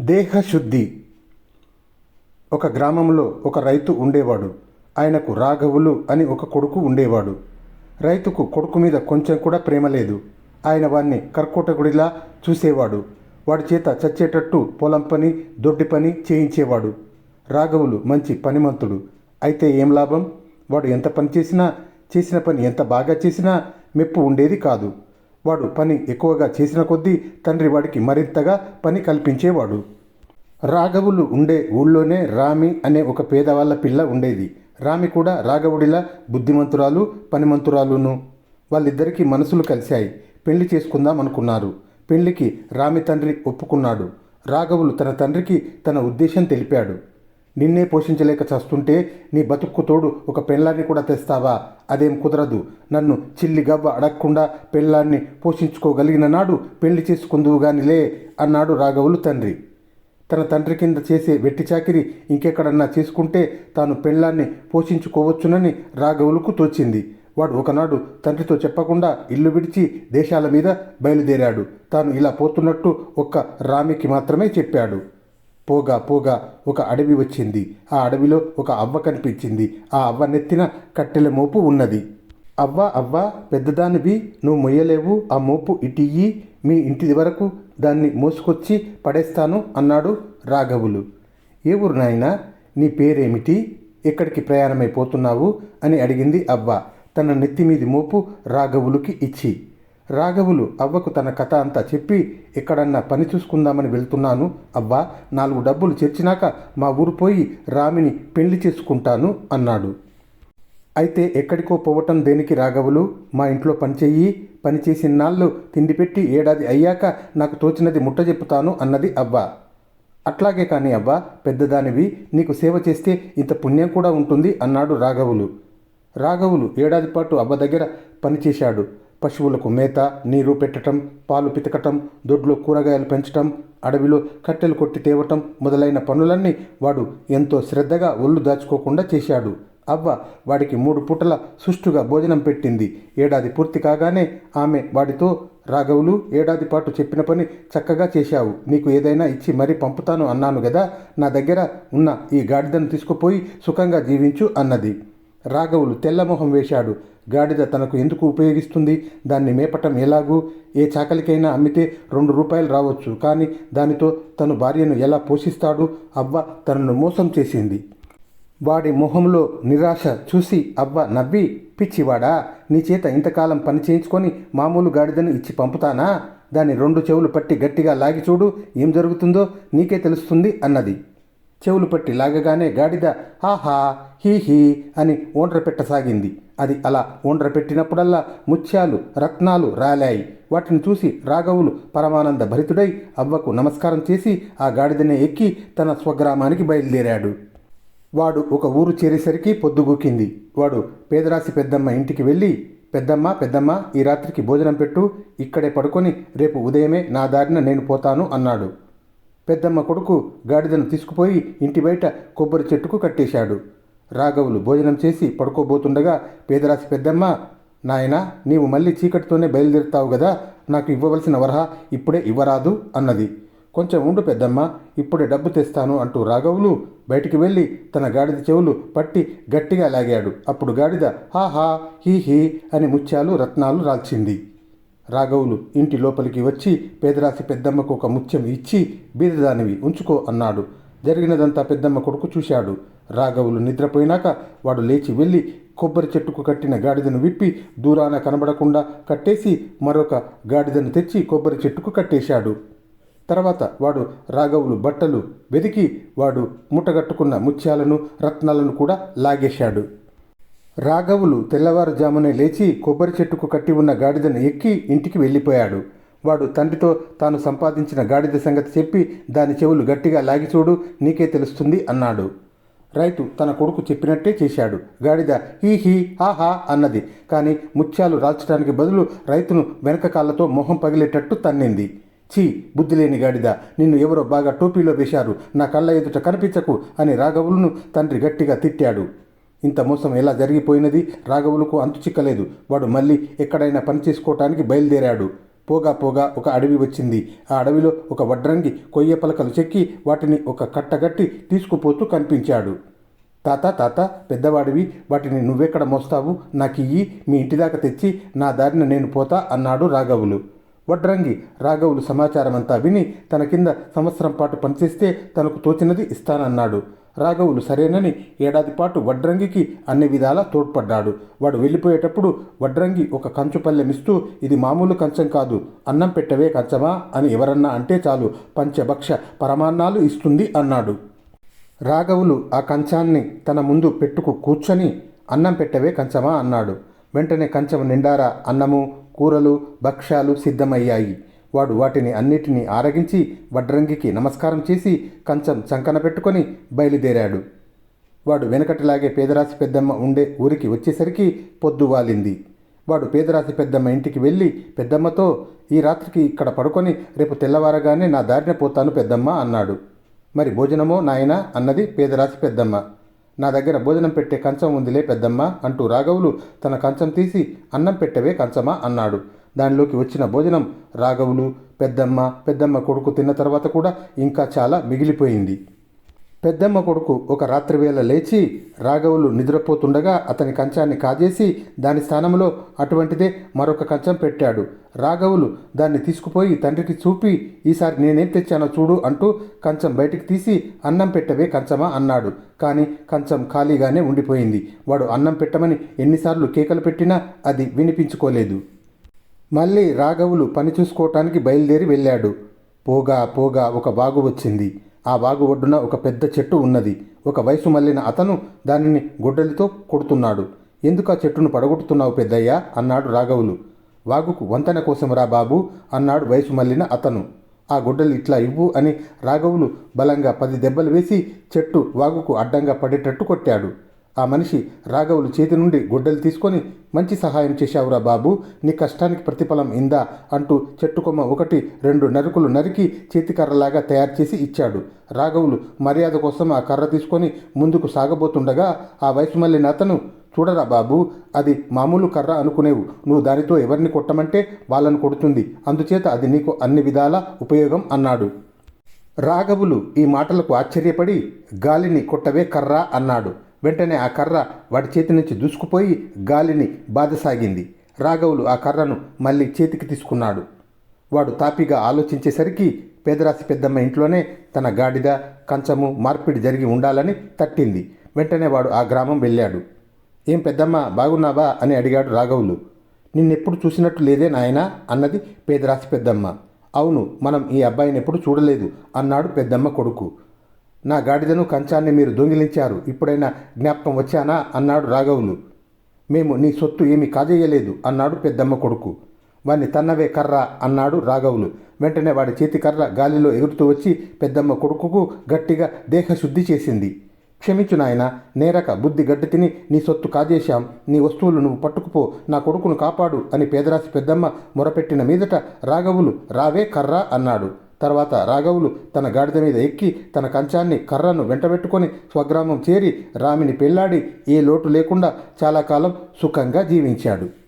దేహశుద్ధి. ఒక గ్రామంలో ఒక రైతు ఉండేవాడు. ఆయనకు రాఘవులు అని ఒక కొడుకు ఉండేవాడు. రైతుకు కొడుకు మీద కొంచెం కూడా ప్రేమ లేదు. ఆయన వాణ్ణి కర్కోటకుడిలా చూసేవాడు. వాడి చేత చచ్చేటట్టు పొలం పని దొడ్డి పని చేయించేవాడు. రాఘవులు మంచి పనిమంతుడు. అయితే ఏం లాభం? వాడు ఎంత పని చేసినా చేసిన పని ఎంత బాగా చేసినా మెప్పు ఉండేది కాదు. వాడు పని ఎక్కువగా చేసిన కొద్దీ తండ్రి వాడికి మరింతగా పని కల్పించేవాడు. రాఘవులు ఉండే ఊళ్ళోనే రామి అనే ఒక పేదవాళ్ళ పిల్ల ఉండేది. రామి కూడా రాఘవుడిలా బుద్ధిమంతురాలు పనిమంతురాలును వాళ్ళిద్దరికీ మనసులు కలిశాయి. పెళ్ళి చేసుకుందాం అనుకున్నారు. పెళ్ళికి రామి తండ్రి ఒప్పుకున్నాడు. రాఘవులు తన తండ్రికి తన ఉద్దేశం తెలిపాడు. నిన్నే పోషించలేక చస్తుంటే నీ బతుక్కు తోడు ఒక పెళ్ళాన్ని కూడా తెస్తావా? అదేం కుదరదు. నన్ను చిల్లి గవ్వ అడగకుండా పెళ్ళాన్ని పోషించుకోగలిగిన నాడు పెళ్ళి చేసుకుందువు గానిలే అన్నాడు రాఘవులు తండ్రి. తన తండ్రి కింద చేసే వెట్టి చాకిరి ఇంకెక్కడన్నా చేసుకుంటే తాను పెళ్ళాన్ని పోషించుకోవచ్చునని రాఘవులకు తోచింది. వాడు ఒకనాడు తండ్రితో చెప్పకుండా ఇల్లు విడిచి దేశాల మీద బయలుదేరాడు. తాను ఇలా పోతున్నట్టు ఒక్క రామికి మాత్రమే చెప్పాడు. పోగా పోగా ఒక అడవి వచ్చింది. ఆ అడవిలో ఒక అవ్వ కనిపించింది. ఆ అవ్వ నెత్తిన కట్టెల మోపు ఉన్నది. అవ్వ అవ్వ పెద్దదానివి నువ్వు మొయ్యలేవు. ఆ మోపు ఇటియ్యి మీ ఇంటి వరకు దాన్ని మోసుకొచ్చి పడేస్తాను అన్నాడు రాఘవులు. ఏ ఊరు నాయనా? నీ పేరేమిటి? ఎక్కడికి ప్రయాణమైపోతున్నావు? అని అడిగింది అవ్వ. తన నెత్తి మీది మోపు రాఘవులుకి ఇచ్చి. రాఘవులు అవ్వకు తన కథ అంతా చెప్పి ఎక్కడన్నా పని చూసుకుందామని వెళ్తున్నాను అవ్వా నాలుగు డబ్బులు చేర్చినాక మా ఊరు పోయి రామిని పెళ్ళి చేసుకుంటాను అన్నాడు. అయితే ఎక్కడికో పోవటం దేనికి రాఘవులు? మా ఇంట్లో పనిచేయి పని చేసిన నాళ్ళు తిండి పెట్టి ఏడాది అయ్యాక నాకు తోచినది ముట్ట చెప్పుతాను అన్నది అవ్వ. అట్లాగే కానీ అవ్వ పెద్దదానివి నీకు సేవ చేస్తే ఇంత పుణ్యం కూడా ఉంటుంది అన్నాడు రాఘవులు. రాఘవులు ఏడాది పాటు అవ్వ దగ్గర పనిచేశాడు పశువులకు మేత నీరు పెట్టటం పాలు పితకటం దొడ్లో కూరగాయలు పెంచటం అడవిలో కట్టెలు కొట్టి తేవటం మొదలైన పనులన్నీ వాడు ఎంతో శ్రద్ధగా ఒళ్ళు దాచుకోకుండా చేశాడు. అవ్వ వాడికి మూడు పూటల సుష్టుగా భోజనం పెట్టింది. ఏడాది పూర్తి కాగానే ఆమె వాడితో రాఘవులు ఏడాది పాటు చెప్పిన పని చక్కగా చేశావు. నీకు ఏదైనా ఇచ్చి మరీ పంపుతాను అన్నాను కదా నా దగ్గర ఉన్న ఈ గాడిదను తీసుకుపోయి సుఖంగా జీవించు అన్నది. రాఘవులు తెల్లమొహం వేశాడు. గాడిద తనకు ఎందుకు ఉపయోగిస్తుంది? దాన్ని మేపటం ఎలాగూ? ఏ చాకలికైనా అమ్మితే రెండు రూపాయలు రావచ్చు కానీ దానితో తను భార్యను ఎలా పోషిస్తాడు? అవ్వ తనను మోసం చేసింది. వాడి మొహంలో నిరాశ చూసి అవ్వ నవ్వి పిచ్చివాడా నీ చేత ఇంతకాలం పని చేయించుకొని మామూలు గాడిదను ఇచ్చి పంపుతానా? దాని రెండు చెవులు పట్టి గట్టిగా లాగి చూడు ఏం జరుగుతుందో నీకే తెలుస్తుంది అన్నది. చెవులు పట్టి లాగగానే గాడిద హాహా హీ హీ అని ఓండ్ర పెట్టసాగింది అది అలా ఓండ్ర పెట్టినప్పుడల్లా ముత్యాలు రత్నాలు రాలాయి. వాటిని చూసి రాఘవులు పరమానంద భరితుడై అవ్వకు నమస్కారం చేసి ఆ గాడిదనే ఎక్కి తన స్వగ్రామానికి బయలుదేరాడు. వాడు ఒక ఊరు చేరేసరికి పొద్దుగూకింది వాడు పేదరాశి పెద్దమ్మ ఇంటికి వెళ్ళి పెద్దమ్మ పెద్దమ్మ ఈ రాత్రికి భోజనం పెట్టు ఇక్కడే పడుకొని రేపు ఉదయమే నా దారిన నేను పోతాను అన్నాడు. పెద్దమ్మ కొడుకు గాడిదను తీసుకుపోయి ఇంటి బయట కొబ్బరి చెట్టుకు కట్టేశాడు. రాఘవులు భోజనం చేసి పడుకోబోతుండగా పేదరాశి పెద్దమ్మ నాయన నీవు మళ్ళీ చీకటితోనే బయలుదేరుతావు కదా నాకు ఇవ్వవలసిన వరహ ఇప్పుడే ఇవ్వరాదు అన్నది. కొంచెం ఉండు పెద్దమ్మ ఇప్పుడే డబ్బు తెస్తాను అంటూ రాఘవులు బయటికి వెళ్ళి తన గాడిద చెవులు పట్టి గట్టిగా లాగాడు. అప్పుడు గాడిద హాహా హీ హీ అని ముత్యాలు రత్నాలు రాల్చింది. రాఘవులు ఇంటి లోపలికి వచ్చి పేదరాశి పెద్దమ్మకు ఒక ముత్యం ఇచ్చి బీదదానివి ఉంచుకో అన్నాడు. జరిగినదంతా పెద్దమ్మ కొడుకు చూశాడు. రాఘవులు నిద్రపోయినాక వాడు లేచి వెళ్ళి కొబ్బరి చెట్టుకు కట్టిన గాడిదను విప్పి దూరాన కనబడకుండా కట్టేసి మరొక గాడిదను తెచ్చి కొబ్బరి చెట్టుకు కట్టేశాడు. తర్వాత వాడు రాఘవులు బట్టలు వెతికి వాడు ముట్టగట్టుకున్న ముత్యాలను రత్నాలను కూడా లాగేశాడు. రాఘవులు తెల్లవారుజామునే లేచి కొబ్బరి చెట్టుకు కట్టి ఉన్న గాడిదను ఎక్కి ఇంటికి వెళ్ళిపోయాడు. వాడు తండ్రితో తాను సంపాదించిన గాడిద సంగతి చెప్పి దాని చెవులు గట్టిగా లాగి చూడు నీకే తెలుస్తుంది అన్నాడు. రైతు తన కొడుకు చెప్పినట్టే చేశాడు. గాడిద హీ హీ హాహా అన్నది. కానీ ముత్యాలు రాల్చడానికి బదులు రైతును వెనక కాళ్ళతో మొహం పగిలేటట్టు తన్నింది. ఛీ బుద్ధి లేని గాడిద నిన్ను ఎవరో బాగా టోపీలో వేశారు. నా కళ్ళ ఎదుట కనిపించకు అని రాఘవులను తండ్రి గట్టిగా తిట్టాడు. ఇంత మోసం ఎలా జరిగిపోయినది? రాఘవులకు అంతు చిక్కలేదు. వాడు మళ్ళీ ఎక్కడైనా పని చేసుకోవటానికి బయలుదేరాడు. పోగా పోగా ఒక అడవి వచ్చింది. ఆ అడవిలో ఒక వడ్రంగి కొయ్య పలకలు చెక్కి వాటిని ఒక కట్టగట్టి తీసుకుపోతూ కనిపించాడు. తాత తాత పెద్దవాడివి వాటిని నువ్వెక్కడ మోస్తావు? నాకు ఇయ్యి మీ ఇంటి దాకా తెచ్చి నా దారిన నేను పోతా అన్నాడు రాఘవులు. వడ్రంగి రాఘవులు సమాచారం అంతా విని తన కింద సంవత్సరం పాటు పనిచేస్తే తనకు తోచినది ఇస్తానన్నాడు. రాఘవులు సరేనని ఏడాది పాటు వడ్రంగికి అన్ని విధాలా తోడ్పడ్డాడు. వాడు వెళ్ళిపోయేటప్పుడు వడ్రంగి ఒక కంచు పల్లెమిస్తూ ఇది మామూలు కంచం కాదు అన్నం పెట్టవే కంచమా అని ఎవరన్నా అంటే చాలు పంచభక్ష పరమాన్నాలు ఇస్తుంది అన్నాడు. రాఘవులు ఆ కంచాన్ని తన ముందు పెట్టుకు కూర్చొని అన్నం పెట్టవే కంచమా అన్నాడు. వెంటనే కంచం నిండారా అన్నము కూరలు భక్ష్యాలు సిద్ధమయ్యాయి. వాడు వాటిని అన్నిటినీ ఆరగించి వడ్రంగికి నమస్కారం చేసి కంచం చంకన పెట్టుకొని బయలుదేరాడు. వాడు వెనకటిలాగే పేదరాశి పెద్దమ్మ ఉండే ఊరికి వచ్చేసరికి పొద్దు వాలింది. వాడు పేదరాశి పెద్దమ్మ ఇంటికి వెళ్ళి పెద్దమ్మతో ఈ రాత్రికి ఇక్కడ పడుకొని రేపు తెల్లవారగానే నా దారిన పోతాను పెద్దమ్మ అన్నాడు. మరి భోజనమో నాయన అన్నది పేదరాశి పెద్దమ్మ. నా దగ్గర భోజనం పెట్టే కంచం ఉందిలే పెద్దమ్మ అంటూ రాఘవులు తన కంచం తీసి అన్నం పెట్టవే కంచమా అన్నాడు. దానిలోకి వచ్చిన భోజనం రాఘవులు పెద్దమ్మ పెద్దమ్మ కొడుకు తిన్న తర్వాత కూడా ఇంకా చాలా మిగిలిపోయింది. పెద్దమ్మ కొడుకు ఒక రాత్రి వేళ లేచి రాఘవులు నిద్రపోతుండగా అతని కంచాన్ని కాజేసి దాని స్థానంలో అటువంటిదే మరొక కంచం పెట్టాడు. రాఘవులు దాన్ని తీసుకుపోయి తండ్రికి చూపి ఈసారి నేనేం తెచ్చానో చూడు అంటూ కంచం బయటికి తీసి అన్నం పెట్టవే కంచమా అన్నాడు. కానీ కంచం ఖాళీగానే ఉండిపోయింది. వాడు అన్నం పెట్టమని ఎన్నిసార్లు కేకలు పెట్టినా అది వినిపించుకోలేదు. మళ్ళీ రాఘవులు పని చూసుకోవటానికి బయలుదేరి వెళ్ళాడు. పోగా పోగా ఒక బాగు వచ్చింది. ఆ వాగు ఒడ్డున ఒక పెద్ద చెట్టు ఉన్నది. ఒక వయసు మళ్ళిన అతను దానిని గొడ్డలితో కొడుతున్నాడు. ఎందుకు ఆ చెట్టును పడగొట్టుతున్నావు పెద్దయ్యా? అన్నాడు రాఘవులు. వాగుకు వంతెన కోసంరా బాబు అన్నాడు వయసు మళ్ళిన అతను. ఆ గుడ్డలు ఇట్లా ఇవ్వు అని రాఘవులు బలంగా పది దెబ్బలు వేసి చెట్టు వాగుకు అడ్డంగా పడేటట్టు కొట్టాడు. ఆ మనిషి రాఘవులు చేతి నుండి గుడ్డలు తీసుకొని మంచి సహాయం చేశావురా బాబు. నీ కష్టానికి ప్రతిఫలం ఇందా అంటూ చెట్టు కొమ్మ ఒకటి రెండు నరుకులు నరికి చేతి కర్రలాగా తయారు చేసి ఇచ్చాడు. రాఘవులు మర్యాద కోసం ఆ కర్ర తీసుకొని ముందుకు సాగబోతుండగా ఆ వయసు మళ్ళిన అతను చూడరా బాబు అది మామూలు కర్ర అనుకునేవు. నువ్వు దానితో ఎవరిని కొట్టమంటే వాళ్ళను కొడుతుంది. అందుచేత అది నీకు అన్ని విధాల ఉపయోగం అన్నాడు. రాఘవులు ఈ మాటలకు ఆశ్చర్యపడి గాలిని కొట్టవే కర్ర అన్నాడు. వెంటనే ఆ కర్ర వాడి చేతి నుంచి దూసుకుపోయి గాలిని బాధసాగింది. రాఘవులు ఆ కర్రను మళ్ళీ చేతికి తీసుకున్నాడు. వాడు తాపిగా ఆలోచించేసరికి పేదరాశి పెద్దమ్మ ఇంట్లోనే తన గాడిద కంచము మార్పిడి జరిగి ఉండాలని తట్టింది. వెంటనే వాడు ఆ గ్రామం వెళ్ళాడు. ఏం పెద్దమ్మ బాగున్నావా? అని అడిగాడు రాఘవులు. నిన్నెప్పుడు చూసినట్టు లేదే నాయనా అన్నది పేదరాశి పెద్దమ్మ. అవును మనం ఈ అబ్బాయిని ఎప్పుడు చూడలేదు అన్నాడు పెద్దమ్మ కొడుకు. నా గాడిదను కంచాన్ని మీరు దొంగిలించారు. ఇప్పుడైనా జ్ఞాపకం వచ్చానా? అన్నాడు రాఘవులు. మేము నీ సొత్తు ఏమీ కాజేయలేదు అన్నాడు పెద్దమ్మ కొడుకు. వాణ్ణి తన్నవే కర్ర అన్నాడు రాఘవులు. వెంటనే వాడి చేతి కర్ర గాలిలో ఎగురుతూ వచ్చి పెద్దమ్మ కొడుకుకు గట్టిగా దేహశుద్ధి చేసింది. క్షమించు నాయన నేరక బుద్ధి గడ్డి తిని నీ సొత్తు కాజేశాం. నీ వస్తువులు నువ్వు పట్టుకుపో నా కొడుకును కాపాడు అని పేదరాశి పెద్దమ్మ మొరపెట్టిన మీదట రాఘవులు రావే కర్ర అన్నాడు. తర్వాత రాఘవులు తన గాడిద మీద ఎక్కి తన కంచాన్ని కర్రను వెంటబెట్టుకొని స్వగ్రామం చేరి రామిని పెళ్ళాడి ఏ లోటు లేకుండా చాలా కాలం సుఖంగా జీవించాడు.